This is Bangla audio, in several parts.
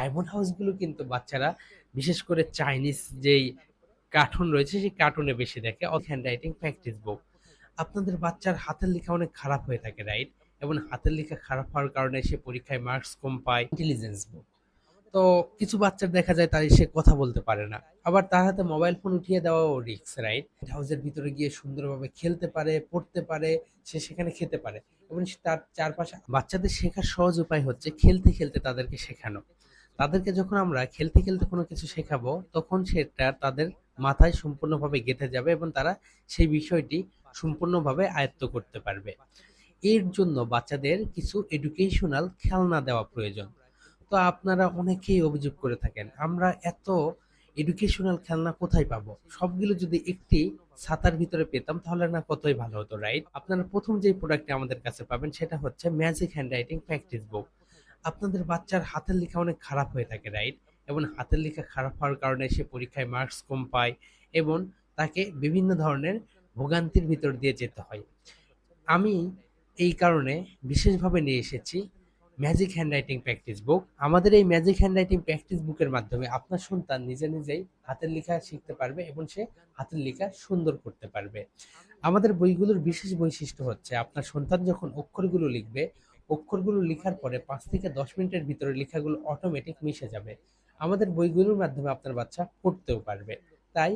ডায়মন্ড হাউসগুলো কিন্তু বাচ্চারা, বিশেষ করে চাইনিজ যেই কার্টুন রয়েছে, সেই কার্টুনে বেশি দেখে হ্যান্ড রাইটিং প্র্যাকটিস বুক আপনাদের বাচ্চার হাতের লেখা অনেক খারাপ হয়ে থাকে রাইট এবং হাতের লেখা খারাপ হওয়ার কারণে সে পরীক্ষায় মার্কস কম পায় ইন্টেলিজেন্স বুক তো কিছু বাচ্চার দেখা যায় তাই সে কথা বলতে পারে না। আবার তার হাতে মোবাইল ফোন উঠিয়ে দেওয়াও রিস্ক রাইট হাউসের ভিতরে গিয়ে সুন্দরভাবে খেলতে পারে, পড়তে পারে, সে সেখানে খেতে পারে। এবং তার চারপাশে বাচ্চাদের শেখার সহজ উপায় হচ্ছে খেলতে খেলতে তাদেরকে শেখানো। তাদেরকে যখন আমরা খেলতে খেলতে কোনো কিছু শেখাবো, তখন সেটা তাদের মাথায় সম্পূর্ণভাবে গেঁথে যাবে এবং তারা সেই বিষয়টি সম্পূর্ণভাবে আয়ত্ত করতে পারবে। এর জন্য বাচ্চাদের কিছু এডুকেশনাল খেলনা দেওয়া প্রয়োজন। তো আপনারা অনেকেই অভিযোগ করে থাকেন, আমরা এত এডুকেশনাল খেলনা কোথায় পাবো? সবগুলো যদি একটি ছাতার ভিতরে পেতাম তাহলে না কতই ভালো হতো রাইট আপনারা প্রথম যে প্রোডাক্টটি আমাদের কাছে পাবেন সেটা হচ্ছে magic handwriting practice book আপনাদের বাচ্চার হাতের লেখা অনেক খারাপ হয়ে থাকে রাইট এবং হাতের লেখা খারাপ হওয়ার কারণে সে পরীক্ষায় মার্কস কম পায় এবং তাকে বিভিন্ন ধরনের ভোগান্তির ভিতর দিয়ে যেতে হয়। আমি এই কারণে বিশেষভাবে নিয়ে এসেছি ম্যাজিক হ্যান্ডরাইটিং প্র্যাকটিস বুক আমাদের এই ম্যাজিক হ্যান্ডরাইটিং প্র্যাকটিস বুকের মাধ্যমে আপনার সন্তান নিজে নিজেই হাতের লেখা শিখতে পারবে এবং সে হাতের লেখা সুন্দর করতে পারবে। আমাদের বইগুলোর বিশেষ বৈশিষ্ট্য হচ্ছে, আপনার সন্তান যখন অক্ষরগুলো লিখবে অক্ষরগুলো লেখার পরে পাঁচ থেকে দশ মিনিটের ভিতরে লেখাগুলো অটোমেটিক মিশে যাবে। আমাদের বইগুলোর মাধ্যমে আপনার বাচ্চা পড়তেও পারবে। তাই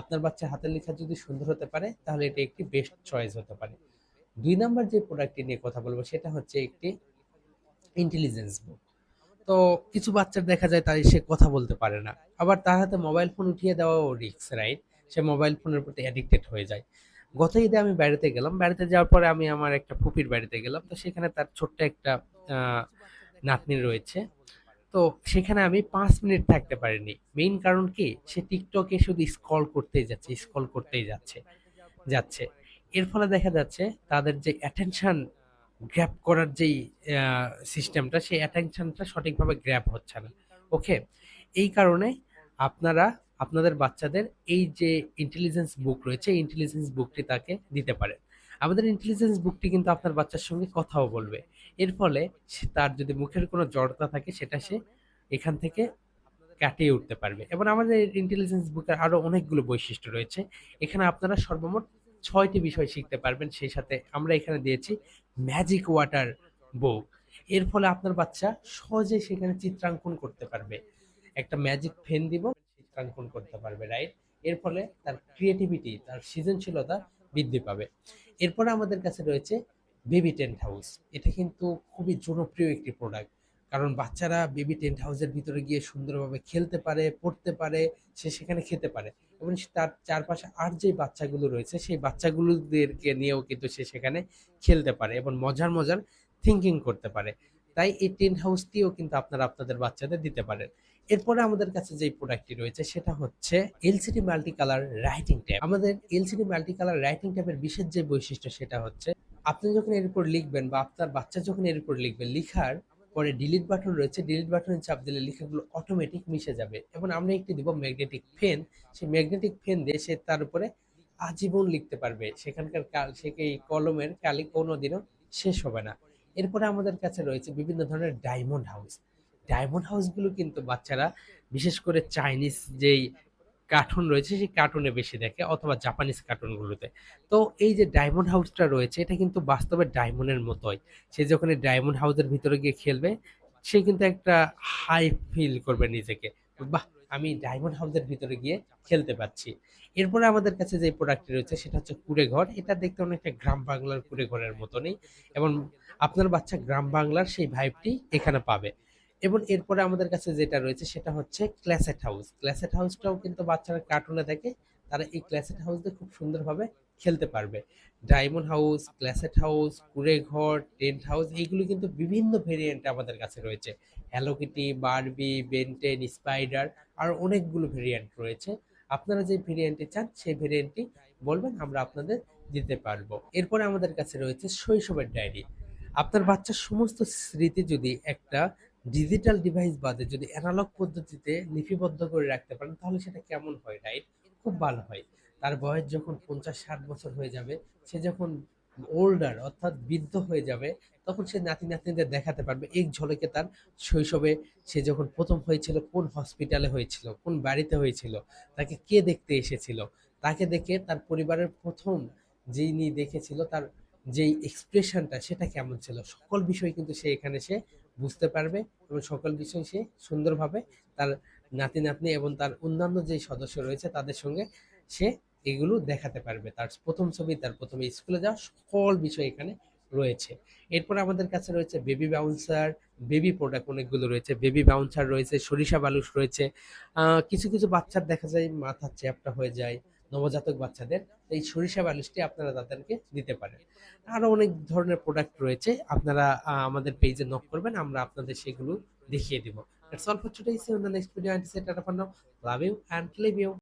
আপনার বাচ্চা হাতের লেখা যদি সুন্দর হতে পারে, তাহলে এটা একটি বেস্ট চয়েস হতে পারে। দুই নাম্বার যে প্রোডাক্টটি নিয়ে কথা বলব, সেটা হচ্ছে একটি ইন্টেলিজেন্স বুক তো কিছু বাচ্চার দেখা যায়, তাই সে কথা বলতে পারে না। আবার তার হাতে মোবাইল ফোন উঠিয়ে দেওয়াও রিস্ক রাইট সে মোবাইল ফোনের প্রতি অ্যাডিক্টেড হয়ে যায়। গত ঈদে আমি বেড়াতে গেলাম। বেড়াতে যাওয়ার পরে আমি আমার একটা ফুপির বাড়িতে গেলাম। তো সেখানে তার ছোট্ট একটা নাতনি রয়েছে। তো সেখানে আমি পাঁচ মিনিট থাকতে পারিনি। মেইন কারণ কি? সে টিকটকে শুধু স্ক্রল করতেই যাচ্ছে স্ক্রল করতেই যাচ্ছে যাচ্ছে। এর ফলে দেখা যাচ্ছে তাদের যে অ্যাটেনশন গ্র্যাপ করার যেই সিস্টেমটা সেই অ্যাটেনশনটা সঠিকভাবে গ্র্যাপ হচ্ছে না। ওকে এই কারণে আপনারা আপনাদের বাচ্চাদের এই যে ইন্টেলিজেন্স বুক রয়েছে, এই ইন্টেলিজেন্স বুকটি তাকে দিতে পারেন আমাদের ইন্টেলিজেন্স বুকটি কিন্তু আপনার বাচ্চার সঙ্গে কথাও বলবে। এর ফলে তার যদি মুখের কোনো জড়তা থাকে, সেটা সে এখান থেকে কাটিয়ে উঠতে পারবে। এবং আমাদের ইন্টেলিজেন্স বুকের আরও অনেকগুলো বৈশিষ্ট্য রয়েছে। এখানে আপনারা সর্বমোট ছয়টি বিষয় শিখতে পারবেন। সেই সাথে আমরা এখানে দিয়েছি ম্যাজিক ওয়াটার বুক এর ফলে আপনার বাচ্চা সহজে সেখানে চিত্রাঙ্কন করতে পারবে। একটা ম্যাজিক ফেন দিব। চিত্রাঙ্কন করতে পারবে রাইট এর ফলে তার ক্রিয়েটিভিটি তার সৃজনশীলতা বৃদ্ধি পাবে। এরপরে আমাদের কাছে রয়েছে বেবি টেন্ট হাউস এটা কিন্তু খুবই জনপ্রিয় একটি প্রোডাক্ট কারণ বাচ্চারা বেবি টেন্ট হাউসের ভিতরে গিয়ে সুন্দরভাবে খেলতে পারে, পড়তে পারে, সে সেখানে খেতে পারে। এবং তার চারপাশে আর যে বাচ্চাগুলো রয়েছে, সেই বাচ্চাগুলোদেরকে নিয়েও কিন্তু সে সেখানে খেলতে পারে এবং মজার মজার থিঙ্কিং করতে পারে। তাই এই টেন্ট হাউসটিও কিন্তু আপনারা আপনাদের বাচ্চাদের দিতে পারেন। এরপরে আমাদের কাছে যে প্রোডাক্টটি রয়েছে সেটা হচ্ছে LCD multi colour writing tab আমাদের এলসিডি মাল্টি কালার রাইটিং ট্যাবের বিশেষ যে বৈশিষ্ট্য সেটা হচ্ছে, আপনি যখন এর উপর লিখবেন বা আপনার বাচ্চা যখন এর উপর লিখবে, লিখার পরে ডিলিট বাটন রয়েছে ডিলিট বাটনে চাপ দিলে লেখাগুলো অটোমেটিক মিশে যাবে এবং আমরা একটি দিব ম্যাগনেটিক ফেন সেই ম্যাগনেটিক ফেন দিয়ে সে তার উপরে আজীবন লিখতে পারবে। সেখানকার কাল, সে এই কলমের কালি কোনোদিনও শেষ হবে না। এরপরে আমাদের কাছে রয়েছে বিভিন্ন ধরনের ডায়মন্ড হাউস ডায়মন্ড হাউসগুলো কিন্তু বাচ্চারা, বিশেষ করে চাইনিজ যেই কার্টুন রয়েছে, সেই কার্টুনে বেশি দেখে, অথবা জাপানিজ কার্টুনগুলোতে। তো এই যে ডায়মন্ড হাউসটা রয়েছে, এটা কিন্তু বাস্তবে ডায়মন্ডের মতোই। সে যখন ডায়মন্ড হাউসের ভিতরে গিয়ে খেলবে, সে কিন্তু একটা হাই ফিল করবে নিজেকে। বাহ, আমি ডায়মন্ড হাউসের ভিতরে গিয়ে খেলতে পাচ্ছি এরপরে আমাদের কাছে যে প্রোডাক্টটি রয়েছে, সেটা হচ্ছে কুড়ে ঘর। এটা দেখতে অনেকটা গ্রাম বাংলার কুড়ে ঘরের মতনই। এবং আপনার বাচ্চা গ্রাম বাংলার সেই ভাইবটি এখানে পাবে। এবং এরপরে আমাদের কাছে যেটা রয়েছে সেটা হচ্ছে ক্লাসেট হাউস। ক্লাসেট হাউসটাও কিন্তু বাচ্চারা কার্টুনে থাকে তারা এই ক্লাসেট হাউস খুব সুন্দরভাবে খেলতে পারবে। ডায়মন্ড হাউস, ক্লাসেট হাউস, কুড়ে ঘর, টেন্ট হাউস এইগুলো কিন্তু বিভিন্ন ভেরিয়েন্টে আমাদের কাছে রয়েছে। Hello Kitty, Barbie, Ben Ten, spider আর অনেকগুলো ভেরিয়েন্ট রয়েছে। আপনারা যে ভেরিয়েন্টটি চান সেই ভেরিয়েন্টটি বলবেন, আমরা আপনাদের দিতে পারব। এরপরে আমাদের কাছে রয়েছে শৈশবের ডায়েরি। আপনার বাচ্চার সমস্ত স্মৃতি যদি একটা ডিজিটাল ডিভাইস বাদে যদি অ্যানালগ পদ্ধতিতে লিপিবদ্ধ করে রাখতে পারেন তাহলে সেটা কেমন হয় রাইট খুব ভালো হয় তার বয়স যখন পঞ্চাশ ষাট বছর হয়ে যাবে সে যখন ওল্ডার অর্থাৎ বৃদ্ধ হয়ে যাবে তখন সে নাতি-নাতনিদের দেখাতে পারবে এক ঝলকে তার শৈশবে সে যখন প্রথম হয়েছিল কোন হসপিটালে হয়েছিল, কোন বাড়িতে হয়েছিল, তাকে কে দেখতে এসেছিল। তাকে দেখে তার পরিবারের ১ম যিনি দেখেছিল তার যেই এক্সপ্রেশনটা সেটা কেমন ছিল। সকল বিষয় কিন্তু সে এখানে সে বুঝতে পারবে এবং সকল বিষয় সে সুন্দরভাবে তার নাতি-নাতনি এবং তার অন্যান্য যেই সদস্য রয়েছে তাদের সঙ্গে সে এগুলো দেখাতে পারবে। তার প্রথম ছবি, তার প্রথমে স্কুলে যাওয়া সকল বিষয় এখানে রয়েছে। এরপরে আমাদের কাছে রয়েছে বেবি বাউন্সার, বেবি প্রোডাক্ট অনেকগুলো রয়েছে। বেবি বাউন্সার রয়েছে, সরিষা বালুস রয়েছে। কিছু, কিছু বাচ্চার দেখা যায় মাথা চ্যাপ্টা হয়ে যায়, নবজাতক বাচ্চাদের। এই সরিষা বালিশটি আপনারা তাদেরকে দিতে পারেন। আরও অনেক ধরনের প্রোডাক্ট রয়েছে। আপনারা আমাদের পেজে নক করবেন। আমরা আপনাদের সেগুলো দেখিয়ে দেবো. See you in the next and now. Love you and leave you.